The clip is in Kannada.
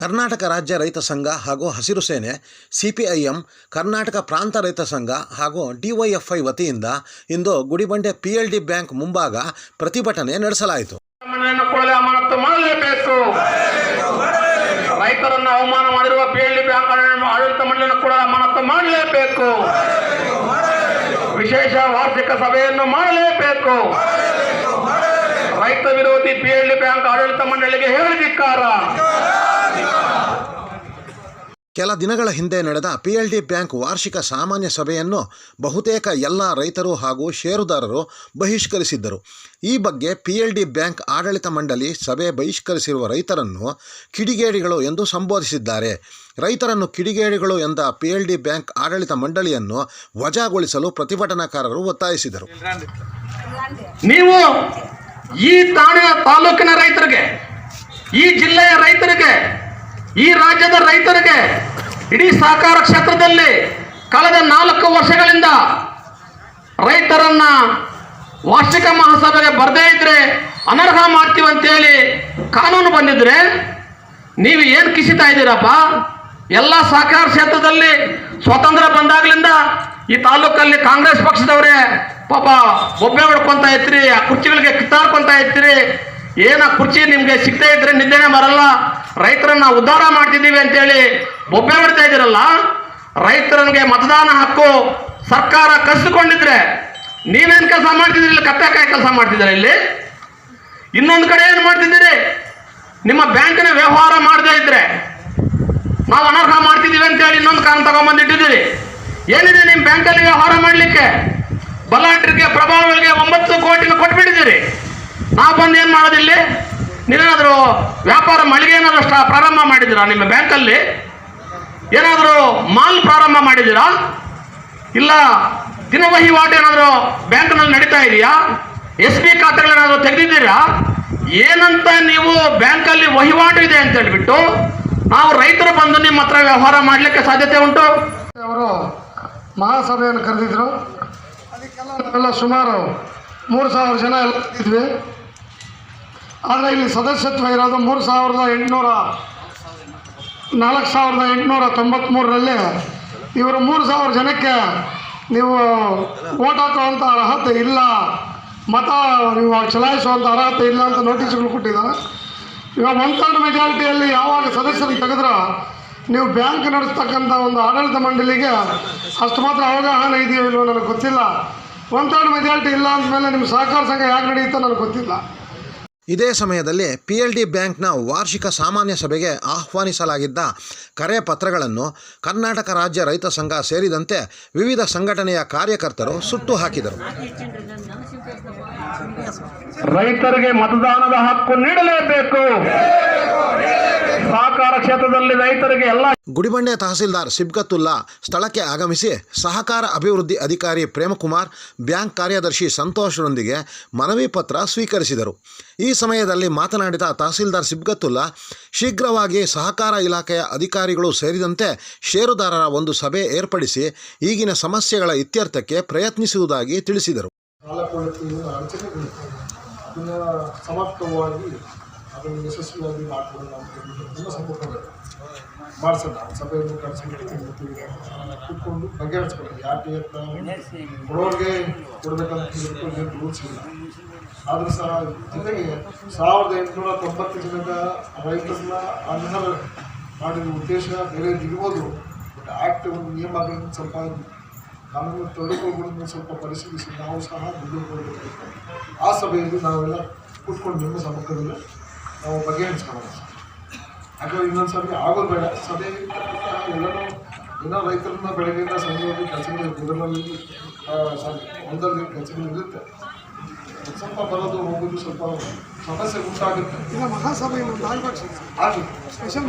ಕರ್ನಾಟಕ ರಾಜ್ಯ ರೈತ ಸಂಘ ಹಾಗೂ ಹಸಿರು ಸೇನೆ, ಸಿಪಿಐಎಂ, ಕರ್ನಾಟಕ ಪ್ರಾಂತ ರೈತ ಸಂಘ ಹಾಗೂ ಡಿವೈಎಫ್ಐ ವತಿಯಿಂದ ಇಂದು ಗುಡಿಬಂಡೆ ಪಿಎಲ್ಡಿ ಬ್ಯಾಂಕ್ ಮುಂಭಾಗ ಪ್ರತಿಭಟನೆ ನಡೆಸಲಾಯಿತು. ರೈತರನ್ನು ಅವಮಾನ ಮಾಡಿರುವ ಪಿಎಲ್ಡಿ ಬ್ಯಾಂಕ್ ಆಡಳಿತ ಮಂಡಳಿಯನ್ನು ಕೂಡ ಅಮಾನತು ಮಾಡಲೇಬೇಕು. ವಿಶೇಷ ವಾರ್ಷಿಕ ಸಭೆಯನ್ನು ಮಾಡಲೇಬೇಕು. ರೈತ ವಿರೋಧಿ ಪಿಎಲ್ಡಿ ಬ್ಯಾಂಕ್ ಆಡಳಿತ ಮಂಡಳಿಗೆ ಹೇಳಿದಿಕ್ಕಾರ ಕೆಲ ದಿನಗಳ ಹಿಂದೆ ನಡೆದ ಪಿ ಎಲ್ ಡಿ ಬ್ಯಾಂಕ್ ವಾರ್ಷಿಕ ಸಾಮಾನ್ಯ ಸಭೆಯನ್ನು ಬಹುತೇಕ ಎಲ್ಲ ರೈತರು ಹಾಗೂ ಷೇರುದಾರರು ಬಹಿಷ್ಕರಿಸಿದ್ದರು. ಈ ಬಗ್ಗೆ ಪಿ ಎಲ್ ಡಿ ಬ್ಯಾಂಕ್ ಆಡಳಿತ ಮಂಡಳಿ ಸಭೆ ಬಹಿಷ್ಕರಿಸಿರುವ ರೈತರನ್ನು ಕಿಡಿಗೇಡಿಗಳು ಎಂದು ಸಂಬೋಧಿಸಿದ್ದಾರೆ. ರೈತರನ್ನು ಕಿಡಿಗೇಡಿಗಳು ಎಂದ ಪಿ ಎಲ್ ಡಿ ಬ್ಯಾಂಕ್ ಆಡಳಿತ ಮಂಡಳಿಯನ್ನು ವಜಾಗೊಳಿಸಲು ಪ್ರತಿಭಟನಾಕಾರರು ಒತ್ತಾಯಿಸಿದರು. ನೀವು ಈ ತಾಲೂಕಿನ ರೈತರಿಗೆ, ಈ ಜಿಲ್ಲೆಯ ರೈತರಿಗೆ ಈ ರಾಜ್ಯದ ರೈತರಿಗೆ ಇಡೀ ಸಹಕಾರ ಕ್ಷೇತ್ರದಲ್ಲಿ ಕಳೆದ ನಾಲ್ಕು ವರ್ಷಗಳಿಂದ ರೈತರನ್ನ ವಾರ್ಷಿಕ ಮಹಾಸಭೆಗೆ ಬರದೇ ಇದ್ರೆ ಅನರ್ಹ ಮಾಡ್ತೀವಿ ಅಂತೇಳಿ ಕಾನೂನು ಬಂದಿದ್ರೆ ನೀವು ಏನು ಕಿಸಿತಾ ಇದ್ದೀರಪ್ಪ? ಎಲ್ಲ ಸಹಕಾರ ಕ್ಷೇತ್ರದಲ್ಲಿ ಸ್ವಾತಂತ್ರ್ಯ ಬಂದಾಗ್ಲಿಂದ ಈ ತಾಲೂಕಲ್ಲಿ ಕಾಂಗ್ರೆಸ್ ಪಕ್ಷದವರೇ ಪಾಪ ಒಬ್ಬೆ ಹೊಡ್ಕೊಂತ ಇರ್ತೀರಿ ಆ ಕುರ್ಚಿಗಳಿಗೆ ಕಿತ್ತಾಡ್ಕೊಂತ ಇರ್ತೀರಿ ಏನ ಕುರ್ಚಿ ನಿಮಗೆ ಸಿಗ್ತಾ ಇದ್ರೆ ನಿದ್ದೆನೆ ಬರಲ್ಲ. ರೈತರನ್ನ ಉದ್ಧಾರ ಮಾಡ್ತಿದ್ದೀವಿ ಅಂತೇಳಿ ಬೊಬ್ಬೆ ಹೊಡ್ತಾ ಇದ್ದೀರಲ್ಲ, ರೈತರನಿಗೆ ಮತದಾನ ಹಕ್ಕು ಸರ್ಕಾರ ಕಸಿದುಕೊಂಡಿದ್ರೆ ನೀವೇನ್ ಕೆಲಸ ಮಾಡ್ತಿದ್ದೀರಿ ಇಲ್ಲಿ? ಕಪ್ಪೆಕಾಯಿ ಕೆಲಸ ಮಾಡ್ತಿದ್ದೀರಾ ಇಲ್ಲಿ? ಇನ್ನೊಂದು ಕಡೆ ಏನು ಮಾಡ್ತಿದ್ದೀರಿ? ನಿಮ್ಮ ಬ್ಯಾಂಕಿನ ವ್ಯವಹಾರ ಮಾಡದೇ ಇದ್ರೆ ನಾವು ಅನರ್ಹ ಮಾಡ್ತಿದ್ದೀವಿ ಅಂತೇಳಿ ಇನ್ನೊಂದು ಕಾರಣ ತಗೊಂಡ್ಬಂದಿಟ್ಟಿದ್ದೀರಿ ಏನಿದೆ ನಿಮ್ಮ ಬ್ಯಾಂಕಲ್ಲಿ ವ್ಯವಹಾರ ಮಾಡಲಿಕ್ಕೆ? ಬಲಾಢ್ಯರಿಗೆ, ಪ್ರಭಾವಗಳಿಗೆ ಒಂಬತ್ತು ಕೋಟಿನ ಕೊಟ್ಬಿಟ್ಟಿದ್ದೀರಿ. ನಾವು ಬಂದು ಏನು ಮಾಡೋದಿಲ್ಲಿ? ನೀವೇನಾದರೂ ವ್ಯಾಪಾರ ಮಳಿಗೆ ಏನಾದರೂ ಸ್ಟಾ ಪ್ರಾರಂಭ ಮಾಡಿದ್ದೀರಾ ನಿಮ್ಮ ಬ್ಯಾಂಕಲ್ಲಿ? ಏನಾದರೂ ಮಾಲ್ ಪ್ರಾರಂಭ ಮಾಡಿದ್ದೀರಾ? ಇಲ್ಲ ದಿನ ವಹಿವಾಟು ಏನಾದರೂ ಬ್ಯಾಂಕ್ನಲ್ಲಿ ನಡೀತಾ ಇದೆಯಾ? ಎಸ್ ಬಿ ಖಾತೆಗಳೇನಾದರೂ ತೆಗೆದಿದ್ದೀರಾ? ಏನಂತ ನೀವು ಬ್ಯಾಂಕಲ್ಲಿ ವಹಿವಾಟು ಇದೆ ಅಂತ ಹೇಳ್ಬಿಟ್ಟು ನಾವು ರೈತರು ಬಂದು ನಿಮ್ಮ ಹತ್ರ ವ್ಯವಹಾರ ಮಾಡಲಿಕ್ಕೆ ಸಾಧ್ಯತೆ ಉಂಟು? ಅವರು ಮಹಾಸಭೆಯನ್ನು ಕರೆದಿದ್ರು. ಅದಕ್ಕೆಲ್ಲ ಸುಮಾರು ಮೂರು ಸಾವಿರ ಜನ ಎಲ್ಲ ಇದ್ವಿ. ಆದರೆ ಇಲ್ಲಿ ಸದಸ್ಯತ್ವ ಇರೋದು ಮೂರು ಸಾವಿರದ ಎಂಟುನೂರ ನಾಲ್ಕು ಸಾವಿರದ ಎಂಟುನೂರ ತೊಂಬತ್ತ್ಮೂರರಲ್ಲಿ ಇವರು ಮೂರು ಸಾವಿರ ಜನಕ್ಕೆ ನೀವು ಓಟ್ ಹಾಕುವಂಥ ಅರ್ಹತೆ ಇಲ್ಲ, ಮತ ನೀವು ಚಲಾಯಿಸುವಂಥ ಅರ್ಹತೆ ಇಲ್ಲ ಅಂತ ನೋಟಿಸ್ಗಳು ಕೊಟ್ಟಿದ್ದಾರೆ. ಇವಾಗ ಒನ್ ಥರ್ಡ್ ಮೆಜಾರಿಟಿಯಲ್ಲಿ ಯಾವಾಗ ಸದಸ್ಯರು ತೆಗೆದ್ರೆ ನೀವು ಬ್ಯಾಂಕ್ ನಡೆಸ್ತಕ್ಕಂಥ ಒಂದು ಆಡಳಿತ ಮಂಡಳಿಗೆ ಅಷ್ಟು ಮಾತ್ರ ಅವಗಾಹನ ಇದೆಯೋ ಇಲ್ವೋ ನನಗೆ ಗೊತ್ತಿಲ್ಲ. ಒನ್ ಥರ್ಡ್ ಮೆಜಾರಿಟಿ ಇಲ್ಲ ಅಂದಮೇಲೆ ನಿಮ್ಮ ಸಹಕಾರ ಸಂಘ ಯಾಕೆ ನಡೆಯುತ್ತೋ ನನಗೆ ಗೊತ್ತಿಲ್ಲ. ಇದೇ ಸಮಯದಲ್ಲಿ ಪಿ ಎಲ್ ಡಿ ಬ್ಯಾಂಕ್ನ ವಾರ್ಷಿಕ ಸಾಮಾನ್ಯ ಸಭೆಗೆ ಆಹ್ವಾನಿಸಲಾಗಿದ್ದ ಕರೆ ಪತ್ರಗಳನ್ನು ಕರ್ನಾಟಕ ರಾಜ್ಯ ರೈತ ಸಂಘ ಸೇರಿದಂತೆ ವಿವಿಧ ಸಂಘಟನೆಯ ಕಾರ್ಯಕರ್ತರು ಸುಟ್ಟು ಹಾಕಿದರು. ರೈತರಿಗೆ ಮತದಾನದ ಹಕ್ಕು ನೀಡಲೇಬೇಕು. ಕ್ಷೇತ್ರದಲ್ಲಿ ರೈತರಿಗೆ ಎಲ್ಲ ಗುಡಿಬಂಡೆ ತಹಸೀಲ್ದಾರ್ ಸಿಬ್ಗತ್ತುಲ್ಲಾ ಸ್ಥಳಕ್ಕೆ ಆಗಮಿಸಿ ಸಹಕಾರ ಅಭಿವೃದ್ಧಿ ಅಧಿಕಾರಿ ಪ್ರೇಮಕುಮಾರ್ ಬ್ಯಾಂಕ್ ಕಾರ್ಯದರ್ಶಿ ಸಂತೋಷ್ರೊಂದಿಗೆ ಮನವಿ ಪತ್ರ ಸ್ವೀಕರಿಸಿದರು. ಈ ಸಮಯದಲ್ಲಿ ಮಾತನಾಡಿದ ತಹಸೀಲ್ದಾರ್ ಸಿಬ್ಗತ್ತುಲ್ಲಾ ಶೀಘ್ರವಾಗಿ ಸಹಕಾರ ಇಲಾಖೆಯ ಅಧಿಕಾರಿಗಳು ಸೇರಿದಂತೆ ಷೇರುದಾರರ ಒಂದು ಸಭೆ ಏರ್ಪಡಿಸಿ ಈಗಿನ ಸಮಸ್ಯೆಗಳ ಇತ್ಯರ್ಥಕ್ಕೆ ಪ್ರಯತ್ನಿಸುವುದಾಗಿ ತಿಳಿಸಿದರು. ಅದನ್ನು ಯಶಸ್ವಿಯಾಗಿ ಮಾಡಿಕೊಡೋಣ ನಾವು ಹೇಳಿ ತುಂಬ ಸಂಪರ್ಕ ಬೇಕು ಮಾಡಿಸೋಣ ಸಭೆಯನ್ನು ಕಳಿಸಿ ಕೂತ್ಕೊಂಡು ಬಗೆಹರಿಸ್ಕೊಳ್ಳಿ ಯಾಕೆ ಅಂತ ಕೊಡೋರಿಗೆ ಕೊಡಬೇಕಂತ ರೂಲ್ಸ್ ಇಲ್ಲ. ಆದರೂ ಸಹ ಜೊತೆಗೆ ಸಾವಿರದ ಎಂಟುನೂರ ತೊಂಬತ್ತು ಜನದ ರೈತರನ್ನ ಅನರ್ಹ ಮಾಡಿದ ಉದ್ದೇಶ ಬೇರೆ ಇರ್ಬೋದು. ಬಟ್ ಆ್ಯಕ್ಟ್ ಒಂದು ನಿಯಮಗಳನ್ನು ಸ್ವಲ್ಪ ನಮ್ಮನ್ನು ತೊಡಗುಗಳನ್ನು ಸ್ವಲ್ಪ ಪರಿಶೀಲಿಸಿ. ನಾವು ಸಹ ಮುಂದುವರಿಬೇಕು ಆ ಸಭೆಯಲ್ಲಿ ನಾವೆಲ್ಲ ಕುತ್ಕೊಂಡು ನಿಮ್ಮ ಸಮ್ಮುಖದಲ್ಲಿ ನಾವು ಬಗೆಹರಿಸ್ಕೊಳ್ಳೋಣ ಯಾಕಂದ್ರೆ ಇನ್ನೊಂದು ಸಭೆ ಆಗೋದು ಬೇಡ. ಸಭೆ ಎಲ್ಲರೂ ಇನ್ನೂ ರೈತರನ್ನ ಬೆಳಗ್ಗೆಯಿಂದ ಸಂಜೆವರೆಗೆ ಕೆಲಸಗಳು ಇದರಲ್ಲಿ ಸಾರಿ ಒಂದರಲ್ಲಿ ಕೆಲಸಗಳು ಇರುತ್ತೆ. ಸ್ವಲ್ಪ ಬರೋದು ಹೋಗೋದು ಸ್ವಲ್ಪ ಸಮಸ್ಯೆ ಉಂಟಾಗುತ್ತೆ. ಈಗ ಮಹಾಸಭೆ ಒಂದು ಆಗಬೇಕು ಸ್ಪೆಷಲ್